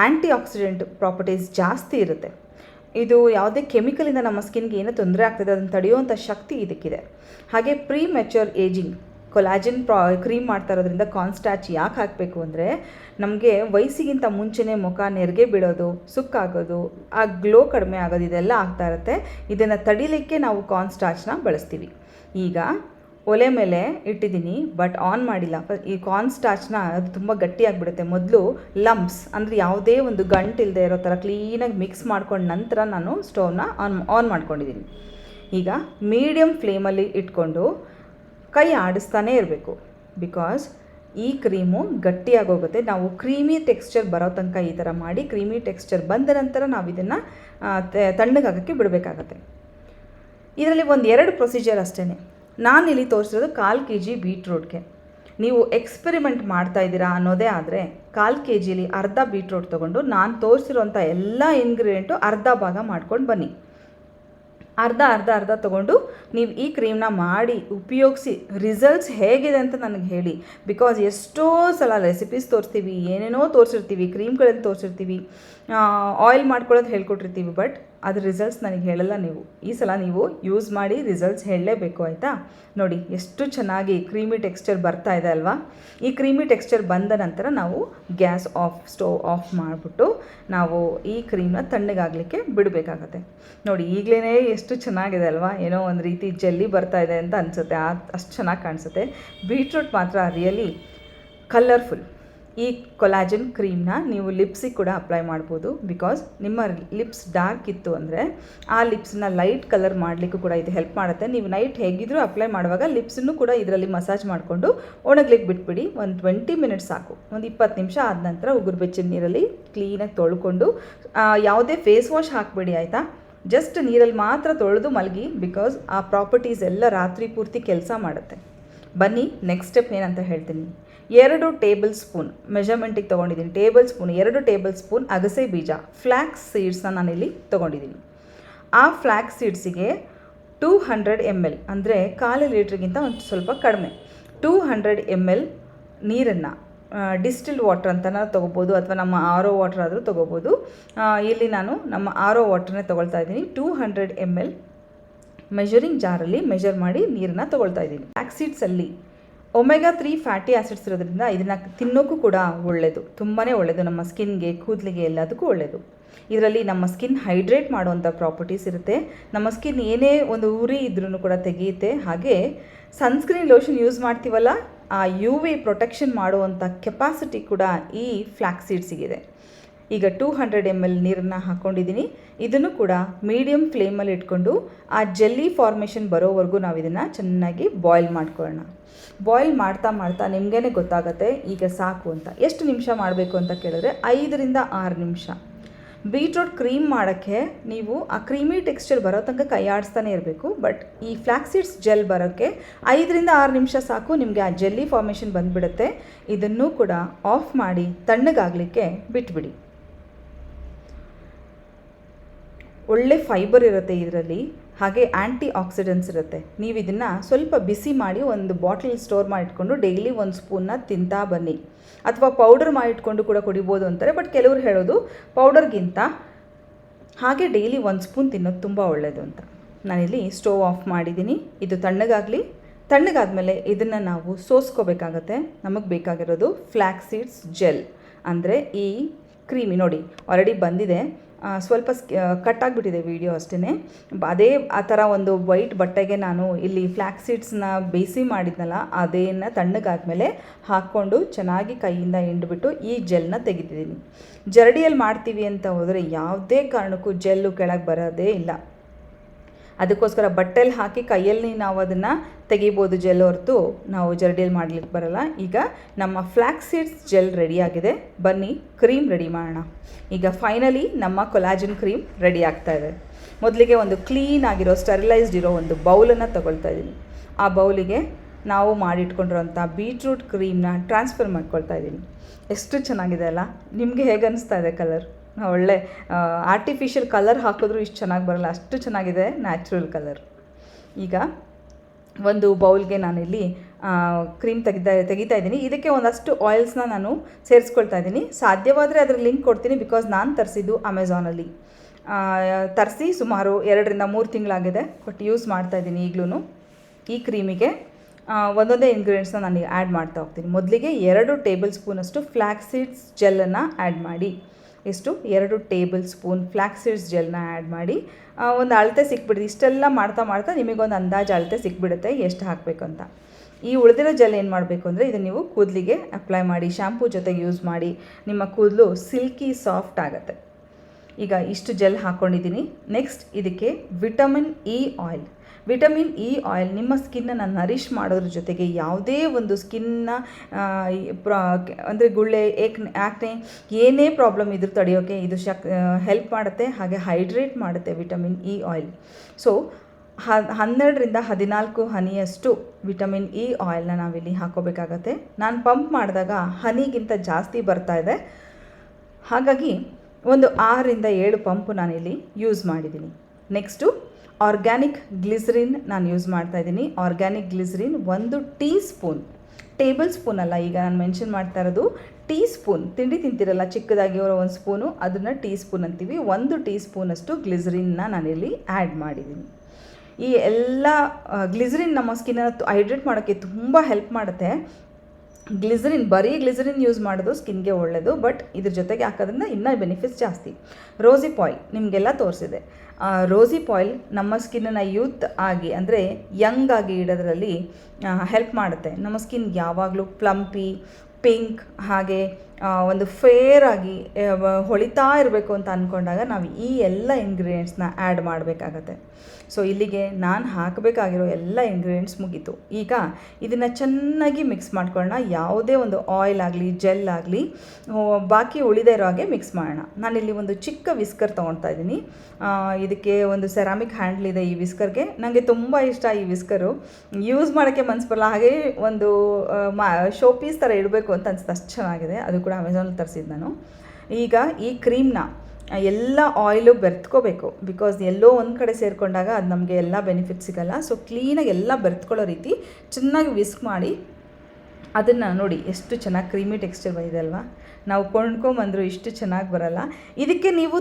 ಆ್ಯಂಟಿ ಆಕ್ಸಿಡೆಂಟ್ ಪ್ರಾಪರ್ಟೀಸ್ ಜಾಸ್ತಿ ಇರುತ್ತೆ. ಇದು ಯಾವುದೇ ಕೆಮಿಕಲಿಂದ ನಮ್ಮ ಸ್ಕಿನ್ಗೆ ಏನೋ ತೊಂದರೆ ಆಗ್ತದೆ ಅದನ್ನು ತಡೆಯುವಂಥ ಶಕ್ತಿ ಇದಕ್ಕಿದೆ. ಹಾಗೆ ಪ್ರೀ ಮೆಚ್ಯೂರ್ ಏಜಿಂಗ್ ಕೊಲಾಜಿನ್ ಪ್ರಾ, ಕ್ರೀಮ್ ಮಾಡ್ತಾ ಇರೋದ್ರಿಂದ ಕಾನ್ಸ್ಟಾಚ್ ಯಾಕೆ ಹಾಕಬೇಕು ಅಂದರೆ ನಮಗೆ ವಯಸ್ಸಿಗಿಂತ ಮುಂಚೆನೇ ಮುಖ ನೆರಿಗೆ ಬೀಳೋದು ಸುಕ್ಕಾಗೋದು, ಆ ಗ್ಲೋ ಕಡಿಮೆ ಆಗೋದು ಇದೆಲ್ಲ ಆಗ್ತಾ ಇರುತ್ತೆ. ಇದನ್ನು ತಡಿಲಿಕ್ಕೆ ನಾವು ಕಾನ್ಸ್ಟಾಚ್ನ ಬಳಸ್ತೀವಿ. ಈಗ ಒಲೆ ಮೇಲೆ ಇಟ್ಟಿದ್ದೀನಿ, ಬಟ್ ಆನ್ ಮಾಡಿಲ್ಲ. ಈ ಕಾರ್ನ್ ಸ್ಟಾಚ್ನ ಅದು ತುಂಬ ಗಟ್ಟಿಯಾಗಿಬಿಡುತ್ತೆ. ಮೊದಲು ಲಂಪ್ಸ್, ಅಂದರೆ ಯಾವುದೇ ಒಂದು ಗಂಟು ಇಲ್ಲದೆ ಇರೋ ಥರ ಕ್ಲೀನಾಗಿ ಮಿಕ್ಸ್ ಮಾಡ್ಕೊಂಡ ನಂತರ ನಾನು ಸ್ಟವ್ನ ಆನ್ ಆನ್ ಮಾಡ್ಕೊಂಡಿದ್ದೀನಿ. ಈಗ ಮೀಡಿಯಮ್ ಫ್ಲೇಮಲ್ಲಿ ಇಟ್ಕೊಂಡು ಕೈ ಆಡಿಸ್ತಾನೇ ಇರಬೇಕು. ಬಿಕಾಸ್ ಈ ಕ್ರೀಮು ಗಟ್ಟಿಯಾಗೋಗುತ್ತೆ. ನಾವು ಕ್ರೀಮಿ ಟೆಕ್ಸ್ಚರ್ ಬರೋ ತನಕ ಈ ಥರ ಮಾಡಿ ಕ್ರೀಮಿ ಟೆಕ್ಸ್ಚರ್ ಬಂದ ನಂತರ ನಾವು ಇದನ್ನು ತಣ್ಣಗಾಗೋಕ್ಕೆ ಬಿಡಬೇಕಾಗತ್ತೆ. ಇದರಲ್ಲಿ ಒಂದು ಎರಡು ಪ್ರೊಸೀಜರ್ ಅಷ್ಟೇ ನಾನಿಲ್ಲಿ ತೋರಿಸಿರೋದು ಕಾಲು ಕೆ ಜಿ ಬೀಟ್ರೂಟ್ಗೆ. ನೀವು ಎಕ್ಸ್ಪೆರಿಮೆಂಟ್ ಮಾಡ್ತಾ ಇದ್ದೀರಾ ಅನ್ನೋದೇ ಆದರೆ ಕಾಲು ಕೆ ಜಿಲಿ ಅರ್ಧ ಬೀಟ್ರೂಟ್ ತೊಗೊಂಡು ನಾನು ತೋರಿಸಿರೋಂಥ ಎಲ್ಲ ಇಂಗ್ರೀಡಿಯೆಂಟು ಅರ್ಧ ಭಾಗ ಮಾಡ್ಕೊಂಡು ಬನ್ನಿ. ಅರ್ಧ ಅರ್ಧ ಅರ್ಧ ತೊಗೊಂಡು ನೀವು ಈ ಕ್ರೀಮ್ನ ಮಾಡಿ ಉಪಯೋಗಿಸಿ. ರಿಸಲ್ಟ್ಸ್ ಹೇಗಿದೆ ಅಂತ ನನಗೆ ಹೇಳಿ. ಬಿಕಾಸ್ ಎಷ್ಟೋ ಸಲ ರೆಸಿಪೀಸ್ ತೋರಿಸ್ತೀವಿ, ಏನೇನೋ ತೋರಿಸಿರ್ತೀವಿ ಕ್ರೀಮ್ಗಳನ್ನು ತೋರಿಸಿರ್ತೀವಿ ಆಯಿಲ್ ಮಾಡ್ಕೊಳ್ಳೋದು ಹೇಳ್ಕೊಟ್ಟಿರ್ತೀವಿ ಬಟ್ ಅದ್ರ ರಿಸಲ್ಟ್ಸ್ ನನಗೆ ಹೇಳಲ್ಲ ನೀವು. ಈ ಸಲ ನೀವು ಯೂಸ್ ಮಾಡಿ ರಿಸಲ್ಟ್ಸ್ ಹೇಳಲೇಬೇಕು ಆಯಿತಾ? ನೋಡಿ, ಎಷ್ಟು ಚೆನ್ನಾಗಿ ಕ್ರೀಮಿ ಟೆಕ್ಸ್ಚರ್ ಬರ್ತಾ ಇದೆ ಅಲ್ವಾ? ಈ ಕ್ರೀಮಿ ಟೆಕ್ಸ್ಚರ್ ಬಂದ ನಂತರ ನಾವು ಗ್ಯಾಸ್ ಆಫ್ ಸ್ಟೋವ್ ಆಫ್ ಮಾಡಿಬಿಟ್ಟು ನಾವು ಈ ಕ್ರೀಮ್ನ ತಣ್ಣಗಾಗಲಿಕ್ಕೆ ಬಿಡಬೇಕಾಗತ್ತೆ. ನೋಡಿ ಈಗಲೇ ಎಷ್ಟು ಚೆನ್ನಾಗಿದೆ ಅಲ್ವಾ? ಏನೋ ಒಂದು ರೀತಿ ಜೆಲ್ಲಿ ಬರ್ತಾ ಇದೆ ಅಂತ ಅನಿಸುತ್ತೆ. ಅಷ್ಟು ಚೆನ್ನಾಗಿ ಕಾಣಿಸುತ್ತೆ. ಬೀಟ್ರೂಟ್ ಮಾತ್ರ ರಿಯಲಿ ಕಲರ್ಫುಲ್ ಈ ಕೊಲಾಜನ್ ಕ್ರೀಮ್ನ ನೀವು ಲಿಪ್ಸಿಗೆ ಕೂಡ ಅಪ್ಲೈ ಮಾಡ್ಬೋದು. ಬಿಕಾಸ್ ನಿಮ್ಮ ಲಿಪ್ಸ್ ಡಾರ್ಕ್ ಇತ್ತು ಅಂದರೆ ಆ ಲಿಪ್ಸ್ನ ಲೈಟ್ ಕಲರ್ ಮಾಡಲಿಕ್ಕೂ ಕೂಡ ಇದು ಹೆಲ್ಪ್ ಮಾಡುತ್ತೆ. ನೀವು ನೈಟ್ ಹೇಗಿದ್ರೂ ಅಪ್ಲೈ ಮಾಡುವಾಗ ಲಿಪ್ಸನ್ನು ಕೂಡ ಇದರಲ್ಲಿ ಮಸಾಜ್ ಮಾಡಿಕೊಂಡು ಒಣಗ್ಲಿಕ್ಕೆ ಬಿಟ್ಬಿಡಿ. ಒಂದು ಟ್ವೆಂಟಿ ಮಿನಿಟ್ಸ್ ಸಾಕು. ಒಂದು ಇಪ್ಪತ್ತು ನಿಮಿಷ ಆದ ನಂತರ ಉಗುರು ಬೆಚ್ಚಿನ ನೀರಲ್ಲಿ ಕ್ಲೀನಾಗಿ ತೊಳ್ಕೊಂಡು ಯಾವುದೇ ಫೇಸ್ ವಾಶ್ ಹಾಕಬೇಡಿ ಆಯಿತಾ? ಜಸ್ಟ್ ನೀರಲ್ಲಿ ಮಾತ್ರ ತೊಳೆದು ಮಲಗಿ ಬಿಕಾಸ್ ಆ ಪ್ರಾಪರ್ಟೀಸ್ ಎಲ್ಲ ರಾತ್ರಿ ಪೂರ್ತಿ ಕೆಲಸ ಮಾಡುತ್ತೆ. ಬನ್ನಿ ನೆಕ್ಸ್ಟ್ ಸ್ಟೆಪ್ ಏನಂತ ಹೇಳ್ತೀನಿ. ಎರಡು ಟೇಬಲ್ ಸ್ಪೂನ್ ಮೆಜರ್ಮೆಂಟಿಗೆ ತೊಗೊಂಡಿದ್ದೀನಿ. ಟೇಬಲ್ ಸ್ಪೂನ್, ಎರಡು ಟೇಬಲ್ ಸ್ಪೂನ್ ಅಗಸೆ ಬೀಜ. ಫ್ಲ್ಯಾಕ್ಸ್ ಸೀಡ್ಸ್ನ ನಾನಿಲ್ಲಿ ತೊಗೊಂಡಿದ್ದೀನಿ. ಆ ಫ್ಲ್ಯಾಕ್ಸ್ ಸೀಡ್ಸಿಗೆ ಟೂ ಹಂಡ್ರೆಡ್ ಎಂ ಎಲ್ ಅಂದರೆ ಕಾಲು ಲೀಟ್ರಿಗಿಂತ ಒಂದು ಸ್ವಲ್ಪ ಕಡಿಮೆ. ಟೂ ಹಂಡ್ರೆಡ್ ಎಂ ಎಲ್ ನೀರನ್ನು ಡಿಸ್ಟಿಲ್ಡ್ ವಾಟರ್ ಅಂತಲೂ ತೊಗೋಬೋದು ಅಥವಾ ನಮ್ಮ ಆರ್ ಒ ವಾಟರ್ ಆದರೂ ತೊಗೋಬೋದು. ಇಲ್ಲಿ ನಾನು ನಮ್ಮ ಆರ್ ಒ ವಾಟರ್ನೇ ತೊಗೊಳ್ತಾ ಇದ್ದೀನಿ. Two hundred M L measuring ಜಾರಲ್ಲಿ measure ಮಾಡಿ ನೀರನ್ನು ತೊಗೊಳ್ತಾ ಇದ್ದೀನಿ. ಆಕ್ಸಿಡ್ಸಲ್ಲಿ ಒಮೆಗಾ ತ್ರೀ ಫ್ಯಾಟಿ ಆಸಿಡ್ಸ್ ಇರೋದ್ರಿಂದ ಇದನ್ನು ತಿನ್ನೋಕ್ಕೂ ಕೂಡ ಒಳ್ಳೆಯದು ತುಂಬಾ ಒಳ್ಳೆಯದು ನಮ್ಮ ಸ್ಕಿನ್ಗೆ, ಕೂದಲಿಗೆ ಎಲ್ಲದಕ್ಕೂ ಒಳ್ಳೆಯದು ಇದರಲ್ಲಿ ನಮ್ಮ ಸ್ಕಿನ್ ಹೈಡ್ರೇಟ್ ಮಾಡುವಂಥ ಪ್ರಾಪರ್ಟೀಸ್ ಇರುತ್ತೆ. ನಮ್ಮ ಸ್ಕಿನ್ ಏನೇ ಒಂದು ಉರಿ ಇದ್ರೂ ಕೂಡ ತೆಗೆಯುತ್ತೆ. ಹಾಗೆ ಸನ್ಸ್ಕ್ರೀನ್ ಲೋಷನ್ ಯೂಸ್ ಮಾಡ್ತೀವಲ್ಲ, ಆ ಯು ವಿ ಪ್ರೊಟೆಕ್ಷನ್ ಮಾಡುವಂಥ ಕೆಪಾಸಿಟಿ ಕೂಡ ಈ ಫ್ಲ್ಯಾಕ್ಸ್ ಸೀಡ್ಸಿಗಿದೆ. ಈಗ ಟೂ ಹಂಡ್ರೆಡ್ ಎಂ ಎಲ್ ನೀರನ್ನು ಹಾಕ್ಕೊಂಡಿದ್ದೀನಿ ಇದನ್ನು ಕೂಡ ಮೀಡಿಯಮ್ ಫ್ಲೇಮಲ್ಲಿ ಇಟ್ಕೊಂಡು ಆ ಜೆಲ್ಲಿ ಫಾರ್ಮೇಷನ್ ಬರೋವರೆಗೂ ನಾವು ಇದನ್ನು ಚೆನ್ನಾಗಿ ಬಾಯ್ಲ್ ಮಾಡ್ಕೊಳ್ಳೋಣ. ಬಾಯ್ಲ್ ಮಾಡ್ತಾ ಮಾಡ್ತಾ ನಿಮಗೇ ಗೊತ್ತಾಗುತ್ತೆ ಈಗ ಸಾಕು ಅಂತ. ಎಷ್ಟು ನಿಮಿಷ ಮಾಡಬೇಕು ಅಂತ ಕೇಳಿದ್ರೆ ಐದರಿಂದ ಆರು ನಿಮಿಷ. ಬೀಟ್ರೋಟ್ ಕ್ರೀಮ್ ಮಾಡೋಕ್ಕೆ ನೀವು ಆ ಕ್ರೀಮಿ ಟೆಕ್ಸ್ಚರ್ ಬರೋ ತನಕ ಕೈ ಆಡಿಸ್ತಾನೆ ಇರಬೇಕು. ಬಟ್ ಈ ಫ್ಲ್ಯಾಕ್ಸೀಡ್ಸ್ ಜೆಲ್ ಬರೋಕ್ಕೆ ಐದರಿಂದ ಆರು ನಿಮಿಷ ಸಾಕು, ನಿಮಗೆ ಆ ಜೆಲ್ಲಿ ಫಾರ್ಮೇಷನ್ ಬಂದುಬಿಡುತ್ತೆ. ಇದನ್ನು ಕೂಡ ಆಫ್ ಮಾಡಿ ತಣ್ಣಗಾಗಲಿಕ್ಕೆ ಬಿಟ್ಬಿಡಿ. ಒಳ್ಳೆ ಫೈಬರ್ ಇರುತ್ತೆ ಇದರಲ್ಲಿ, ಹಾಗೆ ಆ್ಯಂಟಿ ಆಕ್ಸಿಡೆಂಟ್ಸ್ ಇರುತ್ತೆ. ನೀವು ಇದನ್ನು ಸ್ವಲ್ಪ ಬಿಸಿ ಮಾಡಿ ಒಂದು ಬಾಟಲ್ ಸ್ಟೋರ್ ಮಾಡಿಟ್ಕೊಂಡು ಡೈಲಿ ಒಂದು ಸ್ಪೂನ್ನ ತಿಂತಾ ಬನ್ನಿ. ಅಥವಾ ಪೌಡರ್ ಮಾಡಿಟ್ಕೊಂಡು ಕೂಡ ಕುಡಿಬೋದು ಅಂತಾರೆ ಬಟ್ ಕೆಲವರು ಹೇಳೋದು ಪೌಡರ್ಗಿಂತ ಹಾಗೆ ಡೈಲಿ ಒಂದು ಸ್ಪೂನ್ ತಿನ್ನೋದು ತುಂಬ ಒಳ್ಳೆಯದು ಅಂತ. ನಾನಿಲ್ಲಿ ಸ್ಟೋವ್ ಆಫ್ ಮಾಡಿದ್ದೀನಿ. ಇದು ತಣ್ಣಗಾಗಲಿ. ತಣ್ಣಗಾದಮೇಲೆ ಇದನ್ನು ನಾವು ಸೋಸ್ಕೋಬೇಕಾಗತ್ತೆ. ನಮಗೆ ಬೇಕಾಗಿರೋದು ಫ್ಲ್ಯಾಕ್ ಸೀಡ್ಸ್ ಜೆಲ್ ಅಂದರೆ ಈ ಕ್ರೀಮಿ ನೋಡಿ ಆಲ್ರೆಡಿ ಬಂದಿದೆ. ಸ್ವಲ್ಪ ಕಟ್ ಆಗಿಬಿಟ್ಟಿದೆ ವಿಡಿಯೋ ಅಷ್ಟೇ ಅದೇ ಆ ಥರ ಒಂದು ವೈಟ್ ಬಟ್ಟೆಗೆ ನಾನು ಇಲ್ಲಿ ಫ್ಲ್ಯಾಕ್ ಸೀಡ್ಸ್ನ ಬೇಯಿಸಿ ಮಾಡಿದ್ನಲ್ಲ, ಅದೇನ ತಣ್ಣಗಾದ್ಮೇಲೆ ಹಾಕ್ಕೊಂಡು ಚೆನ್ನಾಗಿ ಕೈಯಿಂದ ಹಿಂಡ್ಬಿಟ್ಟು ಈ ಜೆಲ್ನ ತೆಗಿತಿದ್ದೀನಿ ಜರಡಿಯಲ್ಲಿ ಮಾಡ್ತೀವಿ ಅಂತ ಹೋದರೆ ಯಾವುದೇ ಕಾರಣಕ್ಕೂ ಜೆಲ್ಲು ಕೆಳಗೆ ಬರೋದೇ ಇಲ್ಲ. ಅದಕ್ಕೋಸ್ಕರ ಬಟ್ಟೆಲಿ ಹಾಕಿ ಕೈಯಲ್ಲಿ ನಾವು ಅದನ್ನು ತೆಗಿಬೋದು ಜೆಲ್ ಹೊರತು. ನಾವು ಜರಡಿಯಲ್ಲಿ ಮಾಡಲಿಕ್ಕೆ ಬರಲ್ಲ. ಈಗ ನಮ್ಮ ಫ್ಲ್ಯಾಕ್ ಸೀಡ್ಸ್ ಜೆಲ್ ರೆಡಿಯಾಗಿದೆ ಬನ್ನಿ ಕ್ರೀಮ್ ರೆಡಿ ಮಾಡೋಣ. ಈಗ ಫೈನಲಿ ನಮ್ಮ ಕೊಲಾಜಿನ್ ಕ್ರೀಮ್ ರೆಡಿ ಆಗ್ತಾ ಇದೆ. ಮೊದಲಿಗೆ ಒಂದು ಕ್ಲೀನ್ ಆಗಿರೋ ಸ್ಟೆರಿಲೈಸ್ಡ್ ಇರೋ ಒಂದು ಬೌಲನ್ನು ತಗೊಳ್ತಾ ಇದ್ದೀನಿ ಆ ಬೌಲಿಗೆ ನಾವು ಮಾಡಿಟ್ಕೊಂಡಿರೋಂಥ ಬೀಟ್ರೂಟ್ ಕ್ರೀಮ್ನ ಟ್ರಾನ್ಸ್ಫರ್ ಮಾಡ್ಕೊಳ್ತಾ ಇದ್ದೀನಿ ಎಷ್ಟು ಚೆನ್ನಾಗಿದೆ ಅಲ್ಲ? ನಿಮಗೆ ಹೇಗೆ ಅನಿಸ್ತಾ ಇದೆ ಕಲರ್ ಒಳ್ಳೆ ಆರ್ಟಿಫಿಷಿಯಲ್ ಕಲರ್ ಹಾಕಿದ್ರೂ ಇಷ್ಟು ಚೆನ್ನಾಗಿ ಬರಲ್ಲ. ಅಷ್ಟು ಚೆನ್ನಾಗಿದೆ ನ್ಯಾಚುರಲ್ ಕಲರ್ ಈಗ ಒಂದು ಬೌಲ್ಗೆ ನಾನಿಲ್ಲಿ ಕ್ರೀಮ್ ತೆಗಿತಾ ತೆಗಿತಾ ಇದ್ದೀನಿ. ಇದಕ್ಕೆ ಒಂದಷ್ಟು ಆಯಿಲ್ಸ್ನ ನಾನು ಸೇರಿಸ್ಕೊಳ್ತಾ ಇದ್ದೀನಿ. ಸಾಧ್ಯವಾದರೆ ಅದರ ಲಿಂಕ್ ಕೊಡ್ತೀನಿ ಬಿಕಾಸ್ ನಾನು ತರಿಸಿದ್ದು ಅಮೆಝಾನಲ್ಲಿ ತರಿಸಿ ಸುಮಾರು ಎರಡರಿಂದ ಮೂರು ತಿಂಗಳಾಗಿದೆ ಬಟ್ ಯೂಸ್ ಮಾಡ್ತಾ ಇದ್ದೀನಿ ಈಗಲೂ ಈ ಕ್ರೀಮಿಗೆ ಒಂದೊಂದೇ ಇಂಗ್ರೀಡಿಯೆಂಟ್ಸ್ನ ನಾನು ಆ್ಯಡ್ ಮಾಡ್ತಾ ಹೋಗ್ತೀನಿ. ಮೊದಲಿಗೆ ಎರಡು ಟೇಬಲ್ ಸ್ಪೂನಷ್ಟು ಫ್ಲ್ಯಾಕ್ಸೀಡ್ಸ್ ಜೆಲ್ಲನ್ನು ಆ್ಯಡ್ ಮಾಡಿ. ಎಷ್ಟು ಎರಡು ಟೇಬಲ್ ಸ್ಪೂನ್ ಫ್ಲ್ಯಾಕ್ಸೀಡ್ಸ್ ಜೆಲ್ನ ಆ್ಯಡ್ ಮಾಡಿ ಒಂದು ಅಳತೆ ಸಿಕ್ಬಿಡುತ್ತೆ ಇಷ್ಟೆಲ್ಲ ಮಾಡ್ತಾ ಮಾಡ್ತಾ ನಿಮಗೊಂದು ಅಂದಾಜು ಅಳತೆ ಸಿಕ್ಬಿಡುತ್ತೆ, ಎಷ್ಟು ಹಾಕಬೇಕು ಅಂತ ಈ ಉಳಿದಿರೋ ಜೆಲ್ ಏನು ಮಾಡಬೇಕು ಅಂದರೆ, ಇದನ್ನು ನೀವು ಕೂದಲಿಗೆ ಅಪ್ಲೈ ಮಾಡಿ ಶಾಂಪೂ ಜೊತೆಗೆ ಯೂಸ್ ಮಾಡಿ, ನಿಮ್ಮ ಕೂದಲು ಸಿಲ್ಕಿ ಸಾಫ್ಟ್ ಆಗುತ್ತೆ. ಈಗ ಇಷ್ಟು ಜೆಲ್ ಹಾಕ್ಕೊಂಡಿದ್ದೀನಿ ನೆಕ್ಸ್ಟ್ ಇದಕ್ಕೆ vitamin E oil vitamin E oil ನಿಮ್ಮ ಸ್ಕಿನ್ನನ್ನು ನರಿಷ್ ಮಾಡೋದ್ರ ಜೊತೆಗೆ ಯಾವುದೇ ಒಂದು ಸ್ಕಿನ್ನ ಅಂದರೆ ಗುಳ್ಳೆ, ಏಕ್ ಆ್ಯಕ್ನೆ ಏನೇ ಪ್ರಾಬ್ಲಮ್ ಇದ್ರೂ ತಡೆಯೋಕ್ಕೆ ಇದು ಶಕ್ ಹೆಲ್ಪ್ ಮಾಡುತ್ತೆ, ಹಾಗೆ ಹೈಡ್ರೇಟ್ ಮಾಡುತ್ತೆ ವಿಟಮಿನ್ ಇ ಆಯಿಲ್. ಸೊ, ಹ, ಹನ್ನೆರಡರಿಂದ ಹದಿನಾಲ್ಕು ಹನಿಯಷ್ಟು ವಿಟಮಿನ್ ಇ ಆಯಿಲ್ನ ನಾವಿಲ್ಲಿ ಹಾಕೋಬೇಕಾಗತ್ತೆ. ನಾನು ಪಂಪ್ ಮಾಡಿದಾಗ ಹನಿಗಿಂತ ಜಾಸ್ತಿ ಬರ್ತಾ ಇದೆ. ಹಾಗಾಗಿ ಒಂದು ಆರರಿಂದ ಏಳು ಪಂಪು ನಾನಿಲ್ಲಿ ಯೂಸ್ ಮಾಡಿದ್ದೀನಿ. ನೆಕ್ಸ್ಟು ಆರ್ಗ್ಯಾನಿಕ್ ಗ್ಲಿಸರಿನ್ ನಾನು ಯೂಸ್ ಮಾಡ್ತಾ ಇದ್ದೀನಿ. ಆರ್ಗ್ಯಾನಿಕ್ ಗ್ಲಿಸರಿನ್ ಒಂದು ಟೀ ಸ್ಪೂನ್ ಟೇಬಲ್ ಸ್ಪೂನ್ ಅಲ್ಲ, ಈಗ ನಾನು ಮೆನ್ಷನ್ ಮಾಡ್ತಾ ಇರೋದು. ಟೀ ಸ್ಪೂನ್ ತಿಂಡಿ ತಿಂತಿರಲ್ಲ, ಚಿಕ್ಕದಾಗಿ ಒಂದು ಸ್ಪೂನು ಅದನ್ನು ಟೀ ಸ್ಪೂನ್ ಅಂತೀವಿ. ಒಂದು ಟೀ ಸ್ಪೂನಷ್ಟು ಗ್ಲಿಸರಿನ್ನ ನಾನಿಲ್ಲಿ ಆ್ಯಡ್ ಮಾಡಿದ್ದೀನಿ. ಈ ಎಲ್ಲ ಗ್ಲಿಸರಿನ್ ನಮ್ಮ ಸ್ಕಿನ್ನ ಹೈಡ್ರೇಟ್ ಮಾಡೋಕ್ಕೆ ತುಂಬ ಹೆಲ್ಪ್ ಮಾಡುತ್ತೆ. ಗ್ಲಿಸರಿನ್, ಬರೀ ಗ್ಲಿಸರಿನ್ ಯೂಸ್ ಮಾಡೋದು ಸ್ಕಿನ್ಗೆ ಒಳ್ಳೆಯದು ಬಟ್ ಇದ್ರ ಜೊತೆಗೆ ಹಾಕೋದ್ರಿಂದ ಇನ್ನೂ ಬೆನಿಫಿಟ್ಸ್ ಜಾಸ್ತಿ. ರೋಸಿ ಪಾಯಿಲ್ ನಿಮಗೆಲ್ಲ ತೋರಿಸಿದೆ. ರೋಸಿ ಪಾಯ್ಲ್ ನಮ್ಮ ಸ್ಕಿನ್ನನ್ನು ಯೂತ್ ಆಗಿ, ಅಂದರೆ ಯಂಗ್ ಆಗಿ ಇಡೋದ್ರಲ್ಲಿ ಹೆಲ್ಪ್ ಮಾಡುತ್ತೆ. ನಮ್ಮ ಸ್ಕಿನ್ ಯಾವಾಗಲೂ ಪ್ಲಂಪಿ ಪಿಂಕ್ ಹಾಗೆ ಒಂದು ಫೇರ್ ಆಗಿ ಹೊಳಿತಾ ಇರಬೇಕು ಅಂತ ಅಂದ್ಕೊಂಡಾಗ ನಾವು ಈ ಎಲ್ಲ ಇಂಗ್ರೀಡಿಯೆಂಟ್ಸ್ನ ಆ್ಯಡ್ ಮಾಡಬೇಕಾಗತ್ತೆ. ಸೊ ಇಲ್ಲಿಗೆ ನಾನು ಹಾಕಬೇಕಾಗಿರೋ ಎಲ್ಲ ಇಂಗ್ರೀಡಿಯೆಂಟ್ಸ್ ಮುಗೀತು. ಈಗ ಇದನ್ನು ಚೆನ್ನಾಗಿ ಮಿಕ್ಸ್ ಮಾಡ್ಕೊಳ್ಳೋಣ. ಯಾವುದೇ ಒಂದು ಆಯಿಲ್ ಆಗಲಿ ಜೆಲ್ ಆಗಲಿ ಬಾಕಿ ಉಳಿದೇ ಇರೋ ಹಾಗೆ ಮಿಕ್ಸ್ ಮಾಡೋಣ. ನಾನಿಲ್ಲಿ ಒಂದು ಚಿಕ್ಕ ವಿಸ್ಕರ್ ತೊಗೊಳ್ತಾ ಇದ್ದೀನಿ. ಇದಕ್ಕೆ ಒಂದು ಸೆರಾಮಿಕ್ ಹ್ಯಾಂಡ್ಲ್ ಇದೆ ಈ ವಿಸ್ಕರ್ಗೆ ನನಗೆ ತುಂಬ ಇಷ್ಟ ಈ ವಿಸ್ಕರು ಯೂಸ್ ಮಾಡೋಕ್ಕೆ ಮನ್ಸು ಬರಲ್ಲ. ಹಾಗೆ ಒಂದು ಮಾ ಶೋ ಪೀಸ್ ಥರ ಇಡಬೇಕು ಅಂತ ಅನ್ಸುತ್ತೆ ಅಷ್ಟು ಚೆನ್ನಾಗಿದೆ. ಅದು ಕೂಡ ಅಮೆಝಾನಲ್ಲಿ ತರಿಸಿದ್ದು ನಾನು. ಈಗ ಈ ಕ್ರೀಮ್ನ ಎಲ್ಲ ಆಯಿಲು ಬೆರ್ತ್ಕೋಬೇಕು. ಬಿಕಾಸ್ ಎಲ್ಲೋ ಒಂದು ಕಡೆ ಸೇರಿಕೊಂಡಾಗ ಅದು ನಮಗೆ ಎಲ್ಲ ಬೆನಿಫಿಟ್ ಸಿಗಲ್ಲ. ಸೊ ಕ್ಲೀನಾಗಿ ಎಲ್ಲ ಬೆರ್ತ್ಕೊಳ್ಳೋ ರೀತಿ ಚೆನ್ನಾಗಿ ವಿಸ್ಕ್ ಮಾಡಿ ಅದನ್ನು ನೋಡಿ ಎಷ್ಟು ಚೆನ್ನಾಗಿ ಕ್ರೀಮಿ ಟೆಕ್ಸ್ಚರ್ ಬಂದಿದೆ ಅಲ್ವಾ? ನಾವು ಕೊಂಡ್ಕೊಂಬಂದ್ರು ಇಷ್ಟು ಚೆನ್ನಾಗಿ ಬರಲ್ಲ. ಇದಕ್ಕೆ ನೀವು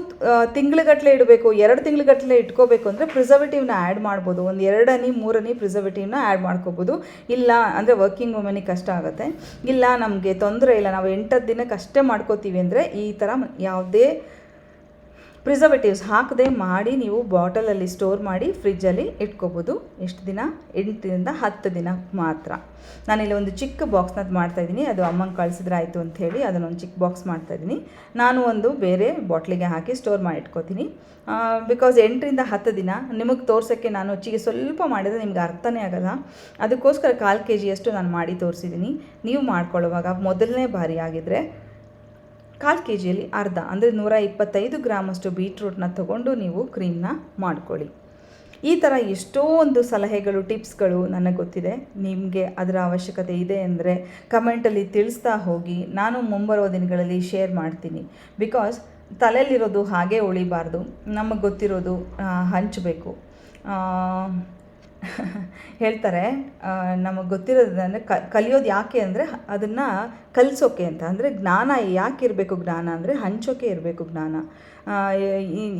ತಿಂಗ್ಳುಗಟ್ಟಲೆ ಇಡಬೇಕು, ಎರಡು ತಿಂಗ್ಳುಗಟ್ಟಲೆ ಇಟ್ಕೋಬೇಕು ಅಂದರೆ ಪ್ರಿಸರ್ವೇಟಿವ್ನ ಆ್ಯಡ್ ಮಾಡ್ಬೋದು. ಒಂದು ಎರಡನೇ, ಮೂರನೇ ಪ್ರಿಸರ್ವೇಟಿವ್ನ ಆ್ಯಡ್ ಮಾಡ್ಕೋಬೋದು. ಇಲ್ಲ ಅಂದರೆ ವರ್ಕಿಂಗ್ ವುಮೆನಿಗೆ ಕಷ್ಟ ಆಗುತ್ತೆ. ಇಲ್ಲ ನಮಗೆ ತೊಂದರೆ ಇಲ್ಲ. ನಾವು ಎಂಟತ್ತು ದಿನಕ್ಕೆ ಅಷ್ಟೇ ಮಾಡ್ಕೋತೀವಿ ಅಂದರೆ ಈ ಥರ ಯಾವುದೇ ಪ್ರಿಸರ್ವೇಟಿವ್ಸ್ ಹಾಕದೆ ಮಾಡಿ ನೀವು ಬಾಟಲಲ್ಲಿ ಸ್ಟೋರ್ ಮಾಡಿ ಫ್ರಿಜ್ಜಲ್ಲಿ ಇಟ್ಕೋಬೋದು. ಎಷ್ಟು ದಿನ? ಎಂಟರಿಂದ ಹತ್ತು ದಿನ ಮಾತ್ರ. ನಾನಿಲ್ಲಿ ಒಂದು ಚಿಕ್ಕ ಬಾಕ್ಸ್ನ ಮಾಡ್ತಾಯಿದ್ದೀನಿ ಅದು ಅಮ್ಮಂಗೆ ಕಳಿಸಿದ್ರೆ ಆಯಿತು ಅಂತ ಹೇಳಿ ಅದನ್ನೊಂದು ಚಿಕ್ಕ ಬಾಕ್ಸ್ ಮಾಡ್ತಾಯಿದ್ದೀನಿ ನಾನು ಒಂದು ಬೇರೆ ಬಾಟ್ಲಿಗೆ ಹಾಕಿ ಸ್ಟೋರ್ ಮಾಡಿ ಇಟ್ಕೋತೀನಿ. ಬಿಕಾಸ್ ಎಂಟರಿಂದ ಹತ್ತು ದಿನ ನಿಮಗೆ ತೋರ್ಸೋಕ್ಕೆ ನಾನು ಹೆಚ್ಚಿಗೆ ಸ್ವಲ್ಪ ಮಾಡಿದರೆ ನಿಮ್ಗೆ ಅರ್ಥನೇ ಆಗಲ್ಲ. ಅದಕ್ಕೋಸ್ಕರ ಕಾಲು ಕೆ ಜಿಯಷ್ಟು ನಾನು ಮಾಡಿ ತೋರಿಸಿದ್ದೀನಿ. ನೀವು ಮಾಡ್ಕೊಳ್ಳುವಾಗ ಮೊದಲನೇ ಬಾರಿ ಆಗಿದ್ದರೆ ಕಾಲು ಕೆ ಜಿಯಲ್ಲಿ ಅರ್ಧ, ಅಂದರೆ ನೂರ ಇಪ್ಪತ್ತೈದು ಗ್ರಾಮಷ್ಟು ಬೀಟ್ರೂಟ್ನ ತಗೊಂಡು ನೀವು ಕ್ರೀಮ್ನ ಮಾಡ್ಕೊಳ್ಳಿ. ಈ ಥರ ಎಷ್ಟೋ ಒಂದು ಸಲಹೆಗಳು, ಟಿಪ್ಸ್ಗಳು ನನಗೆ ಗೊತ್ತಿದೆ. ನಿಮಗೆ ಅದರ ಅವಶ್ಯಕತೆ ಇದೆ ಅಂದರೆ ಕಮೆಂಟಲ್ಲಿ ತಿಳಿಸ್ತಾ ಹೋಗಿ. ನಾನು ಮುಂಬರುವ ದಿನಗಳಲ್ಲಿ ಶೇರ್ ಮಾಡ್ತೀನಿ. ಬಿಕಾಸ್ ತಲೆಯಲ್ಲಿರೋದು ಹಾಗೆ ಉಳಿಬಾರ್ದು. ನಮಗೆ ಗೊತ್ತಿರೋದು ಹಂಚಬೇಕು. ಹೇಳ್ತಾರೆ ನಮಗೆ ಗೊತ್ತಿರೋದಂದರೆ ಕಲಿಯೋದು ಯಾಕೆ ಅಂದರೆ ಅದನ್ನು ಕಲಿಸೋಕೆ ಅಂತ. ಅಂದರೆ ಜ್ಞಾನ ಯಾಕೆ ಇರಬೇಕು ಜ್ಞಾನ ಅಂದರೆ ಹಂಚೋಕೆ ಇರಬೇಕು ಜ್ಞಾನ.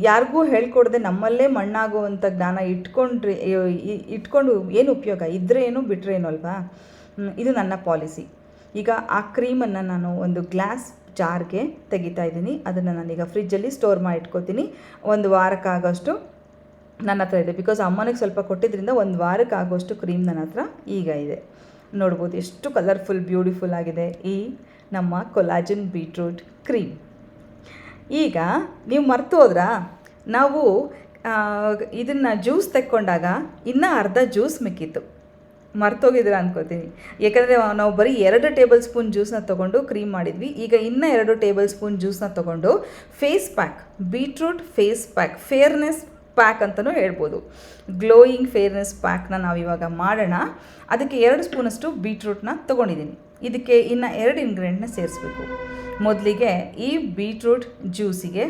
ಯಾರಿಗೂ ಹೇಳ್ಕೊಡದೆ ನಮ್ಮಲ್ಲೇ ಮಣ್ಣಾಗುವಂಥ ಜ್ಞಾನ ಇಟ್ಕೊಂಡ್ರೆ ಇಟ್ಕೊಂಡು ಏನು ಉಪಯೋಗ? ಇದ್ದರೆ ಏನು ಬಿಟ್ಟರೆ ಏನು ಅಲ್ವಾ ಇದು ನನ್ನ ಪಾಲಿಸಿ. ಈಗ ಆ ಕ್ರೀಮನ್ನು ನಾನು ಒಂದು ಗ್ಲಾಸ್ ಜಾರ್ಗೆ ತೆಗಿತಾ ಇದ್ದೀನಿ. ಅದನ್ನು ನಾನೀಗ ಫ್ರಿಜ್ಜಲ್ಲಿ ಸ್ಟೋರ್ ಮಾಡಿ ಇಟ್ಕೋತೀನಿ ಒಂದು ವಾರಕ್ಕಾಗೋಷ್ಟು ನನ್ನ ಹತ್ರ ಇದೆ. ಬಿಕಾಸ್ ಅಮ್ಮನಿಗೆ ಸ್ವಲ್ಪ ಕೊಟ್ಟಿದ್ದರಿಂದ ಒಂದು ವಾರಕ್ಕೆ ಆಗೋಷ್ಟು ಕ್ರೀಮ್ ನನ್ನ ಹತ್ರ ಈಗ ಇದೆ. ನೋಡ್ಬೋದು ಎಷ್ಟು ಕಲರ್ಫುಲ್ ಬ್ಯೂಟಿಫುಲ್ ಆಗಿದೆ ಈ ನಮ್ಮ ಕೊಲಾಜಿನ್ ಬೀಟ್ರೂಟ್ ಕ್ರೀಮ್ ಈಗ ನೀವು ಮರ್ತು ಹೋದ್ರಾ? ನಾವು ಇದನ್ನು ಜ್ಯೂಸ್ ತೆಕ್ಕೊಂಡಾಗ ಇನ್ನೂ ಅರ್ಧ ಜ್ಯೂಸ್ ಮಿಕ್ಕಿತ್ತು. ಮರ್ತೋಗಿದ್ರ ಅನ್ಕೋತೀನಿ. ಯಾಕಂದರೆ ನಾವು ಬರೀ ಎರಡು ಟೇಬಲ್ ಸ್ಪೂನ್ ಜ್ಯೂಸನ್ನ ತೊಗೊಂಡು ಕ್ರೀಮ್ ಮಾಡಿದ್ವಿ. ಈಗ ಇನ್ನೂ ಎರಡು ಟೇಬಲ್ ಸ್ಪೂನ್ ಜ್ಯೂಸನ್ನ ತೊಗೊಂಡು face pack beetroot face pack fairness pack ಅಂತಲೂ ಹೇಳ್ಬೋದು. ಗ್ಲೋಯಿಂಗ್ ಫೇರ್ನೆಸ್ ಪ್ಯಾಕ್ನ ನಾವು ಇವಾಗ ಮಾಡೋಣ. ಅದಕ್ಕೆ ಎರಡು ಸ್ಪೂನಷ್ಟು ಬೀಟ್ರೂಟ್ನ ತೊಗೊಂಡಿದ್ದೀನಿ. ಇದಕ್ಕೆ ಇನ್ನು ಎರಡು ಇಂಗ್ರೀಡಿಯೆಂಟ್ನ ಸೇರಿಸ್ಬೇಕು. ಮೊದಲಿಗೆ ಈ ಬೀಟ್ರೂಟ್ ಜ್ಯೂಸಿಗೆ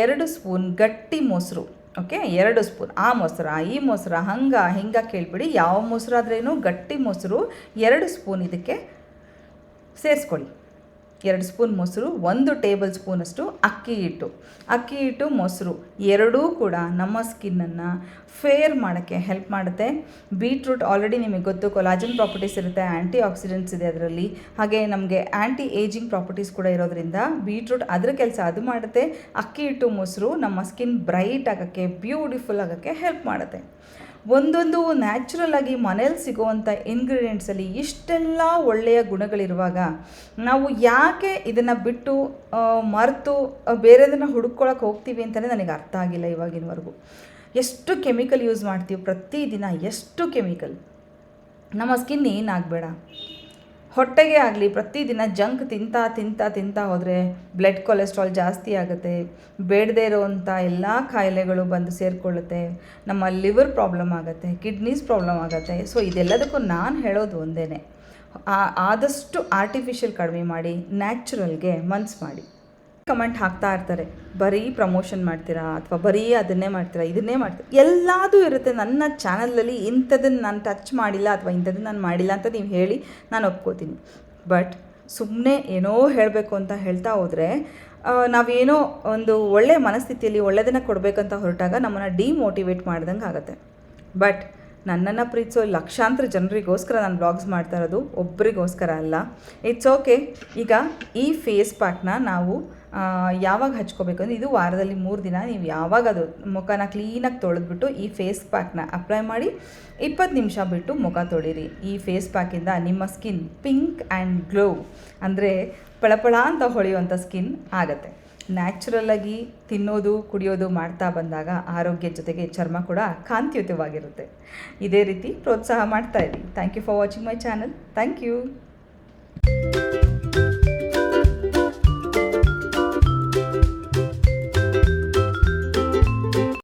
ಎರಡು ಸ್ಪೂನ್ ಗಟ್ಟಿ ಮೊಸರು, ಓಕೆ? ಎರಡು ಸ್ಪೂನ್. ಆ ಮೊಸರ, ಈ ಮೊಸರ ಹಂಗ, ಹಿಂಗ ಕೇಳಿಬಿಡಿ. ಯಾವ ಮೊಸರಾದ್ರೇನು ಗಟ್ಟಿ ಮೊಸರು ಎರಡು ಸ್ಪೂನ್ ಇದಕ್ಕೆ ಸೇರಿಸ್ಕೊಳ್ಳಿ. ಎರಡು ಸ್ಪೂನ್ ಮೊಸರು, ಒಂದು ಟೇಬಲ್ ಸ್ಪೂನಷ್ಟು ಅಕ್ಕಿ ಹಿಟ್ಟು. ಅಕ್ಕಿ ಹಿಟ್ಟು, ಮೊಸರು ಎರಡೂ ಕೂಡ ನಮ್ಮ ಸ್ಕಿನ್ನನ್ನು ಫೇರ್ ಮಾಡೋಕ್ಕೆ ಹೆಲ್ಪ್ ಮಾಡುತ್ತೆ. ಬೀಟ್ರೂಟ್ ಆಲ್ರೆಡಿ ನಿಮಗೆ ಗೊತ್ತು ಕೊಲಾಜನ್ ಪ್ರಾಪರ್ಟೀಸ್ ಇರುತ್ತೆ ಆ್ಯಂಟಿ ಆಕ್ಸಿಡೆಂಟ್ಸ್ ಇದೆ ಅದರಲ್ಲಿ. ಹಾಗೆ ನಮಗೆ ಆ್ಯಂಟಿ ಏಜಿಂಗ್ ಪ್ರಾಪರ್ಟೀಸ್ ಕೂಡ ಇರೋದ್ರಿಂದ ಬೀಟ್ರೂಟ್ ಅದರ ಕೆಲಸ ಅದು ಮಾಡುತ್ತೆ. ಅಕ್ಕಿ ಹಿಟ್ಟು, ಮೊಸರು ನಮ್ಮ ಸ್ಕಿನ್ ಬ್ರೈಟ್ ಆಗೋಕ್ಕೆ ಬ್ಯೂಟಿಫುಲ್ ಆಗೋಕ್ಕೆ ಹೆಲ್ಪ್ ಮಾಡುತ್ತೆ. ಒಂದೊಂದು ನ್ಯಾಚುರಲ್ ಆಗಿ ಮನೇಲಿ ಸಿಗುವಂಥ ಇಂಗ್ರೀಡಿಯೆಂಟ್ಸಲ್ಲಿ ಇಷ್ಟೆಲ್ಲ ಒಳ್ಳೆಯ ಗುಣಗಳಿರುವಾಗ ನಾವು ಯಾಕೆ ಇದನ್ನು ಬಿಟ್ಟು ಮರೆತು ಬೇರೆದನ್ನು ಹುಡುಕೊಳಕ್ಕೆ ಹೋಗ್ತೀವಿ ಅಂತಲೇ ನನಗೆ ಅರ್ಥ ಆಗಿಲ್ಲ ಇವಾಗಿನವರೆಗೂ. ಎಷ್ಟು ಕೆಮಿಕಲ್ ಯೂಸ್ ಮಾಡ್ತೀವಿ ಪ್ರತಿದಿನ, ಎಷ್ಟು ಕೆಮಿಕಲ್ ನಮ್ಮ ಸ್ಕಿನ್ ಏನಾಗಬೇಡ ಹೊಟ್ಟೆಗೆ ಆಗಲಿ, ಪ್ರತಿದಿನ ಜಂಕ್ ತಿಂತಾ ತಿಂತಾ ತಿಂತಾ ಹೋದರೆ ಬ್ಲಡ್ ಕೊಲೆಸ್ಟ್ರಾಲ್ ಜಾಸ್ತಿ ಆಗುತ್ತೆ. ಬೇಡದೇ ಇರೋವಂಥ ಎಲ್ಲ ಕಾಯಿಲೆಗಳು ಬಂದು ಸೇರಿಕೊಳ್ಳುತ್ತೆ. ನಮ್ಮ ಲಿವರ್ ಪ್ರಾಬ್ಲಮ್ ಆಗುತ್ತೆ, ಕಿಡ್ನೀಸ್ ಪ್ರಾಬ್ಲಮ್ ಆಗುತ್ತೆ. ಸೊ ಇದೆಲ್ಲದಕ್ಕೂ ನಾನು ಹೇಳೋದು ಒಂದೇ ಆದಷ್ಟು ಆರ್ಟಿಫಿಷಿಯಲ್ ಕಡಿಮೆ ಮಾಡಿ, ನ್ಯಾಚುರಲ್ಗೆ ಮನ್ಸು ಮಾಡಿ. ಕಮೆಂಟ್ ಹಾಕ್ತಾ ಇರ್ತಾರೆ. ಬರೀ ಪ್ರಮೋಷನ್ ಮಾಡ್ತೀರಾ ಅಥವಾ ಬರೀ ಅದನ್ನೇ ಮಾಡ್ತೀರಾ, ಇದನ್ನೇ ಮಾಡ್ತೀರಾ? ಎಲ್ಲದೂ ಇರುತ್ತೆ. ನನ್ನ ಚಾನಲಲ್ಲಿ ಇಂಥದನ್ನು ನಾನು ಟಚ್ ಮಾಡಿಲ್ಲ ಅಥವಾ ಇಂಥದನ್ನು ನಾನು ಮಾಡಿಲ್ಲ ಅಂತ ನೀವು ಹೇಳಿ ನಾನು ಒಪ್ಕೋತೀನಿ. ಬಟ್ ಸುಮ್ಮನೆ ಏನೋ ಹೇಳಬೇಕು ಅಂತ ಹೇಳ್ತಾ ಹೋದರೆ ನಾವೇನೋ ಒಂದು ಒಳ್ಳೆ ಮನಸ್ಥಿತಿಯಲ್ಲಿ ಒಳ್ಳೆಯದನ್ನು ಕೊಡಬೇಕಂತ ಹೊರಟಾಗ ನಮ್ಮನ್ನು ಡಿಮೋಟಿವೇಟ್ ಮಾಡ್ದಂಗೆ ಆಗುತ್ತೆ. ಬಟ್ ನನ್ನನ್ನು ಪ್ರೀತಿಸೋ ಲಕ್ಷಾಂತರ ಜನರಿಗೋಸ್ಕರ ನಾನು ಬ್ಲಾಗ್ಸ್ ಮಾಡ್ತಾ ಇರೋದು ಒಬ್ರಿಗೋಸ್ಕರ ಅಲ್ಲ. ಇಟ್ಸ್ ಓಕೆ ಈಗ ಈ ಫೇಸ್ ಪ್ಯಾಕ್ನ ನಾವು ಯಾವಾಗ ಹಚ್ಕೋಬೇಕು ಅಂದರೆ ಇದು ವಾರದಲ್ಲಿ ಮೂರು ದಿನ, ನೀವು ಯಾವಾಗ ಅದು ಮುಖನ ಕ್ಲೀನಾಗಿ ತೊಳೆದ್ಬಿಟ್ಟು ಈ ಫೇಸ್ ಪ್ಯಾಕ್ನ ಅಪ್ಲೈ ಮಾಡಿ ಇಪ್ಪತ್ತು ನಿಮಿಷ ಬಿಟ್ಟು ಮುಖ ತೊಳಿರಿ. ಈ ಫೇಸ್ ಪ್ಯಾಕಿಂದ ನಿಮ್ಮ ಸ್ಕಿನ್ ಪಿಂಕ್ ಆ್ಯಂಡ್ ಗ್ಲೋ ಅಂದರೆ ಪಳಪಳ ಅಂತ ಹೊಳೆಯುವಂಥ ಸ್ಕಿನ್ ಆಗುತ್ತೆ. ನ್ಯಾಚುರಲ್ಲಾಗಿ ತಿನ್ನೋದು, ಕುಡಿಯೋದು ಮಾಡ್ತಾ ಬಂದಾಗ ಆರೋಗ್ಯ ಜೊತೆಗೆ ಚರ್ಮ ಕೂಡ ಕಾಂತಿಯುತವಾಗಿರುತ್ತೆ. ಇದೇ ರೀತಿ ಪ್ರೋತ್ಸಾಹ ಮಾಡ್ತಾ ಇರಿ. Thank you for watching my channel thank you